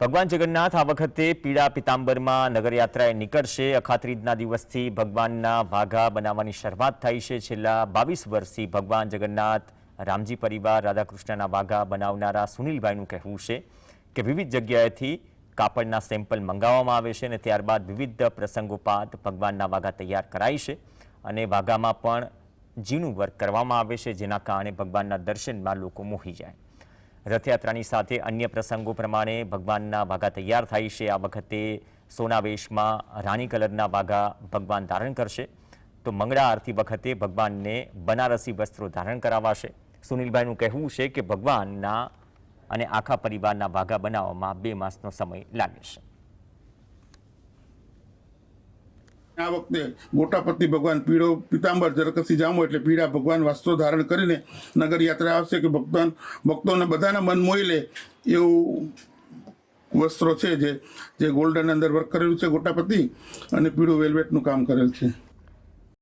ભગવાન જગન્નાથ આ વખતે પીળા પિતાંબરમાં નગરયાત્રાએ નીકળશે. અખાત્રીજના દિવસથી ભગવાનના વાઘા બનાવવાની શરૂઆત થઈ છે. છેલ્લા બાવીસ વર્ષથી ભગવાન જગન્નાથ, રામજી પરિવાર, રાધાકૃષ્ણના વાઘા બનાવનારા સુનિલભાઈનું કહેવું છે કે વિવિધ જગ્યાએથી કાપડના સેમ્પલ મંગાવવામાં આવે છે અને ત્યારબાદ વિવિધ પ્રસંગોપાત ભગવાનના વાઘા તૈયાર કરાય છે અને વાઘામાં પણ જીનું વર્ક કરવામાં આવે છે, જેના કારણે ભગવાનના દર્શનમાં લોકો મોહી જાય. રથયાત્રાની સાથે અન્ય પ્રસંગો પ્રમાણે ભગવાનના વાઘા તૈયાર થાય છે. આ વખતે સોનાવેશમાં રાણી કલરના વાઘા ભગવાન ધારણ કરશે. તો મંગળા આરતી વખતે ભગવાનને બનારસી વસ્ત્રો ધારણ કરાવાશે. સુનિલભાઈનું કહેવું છે કે ભગવાનના અને આખા પરિવારના વાઘા બનાવવામાં બે માસનો સમય લાગે છે. આ વખતે ગોટાપતિ ભગવાન પીળો, પીતાંબર જરકસી જામો એટલે પીળા ભગવાન વસ્ત્રો ધારણ કરીને નગર યાત્રા આવશે કે ભગવાન ભક્તોને બધાના મન મોઈ લે એવું વસ્ત્રો છે જે જે ગોલ્ડન અંદર વર્ક કરેલું છે ગોટાપતિ અને પીળું વેલ્વેટનું કામ કરેલ છે.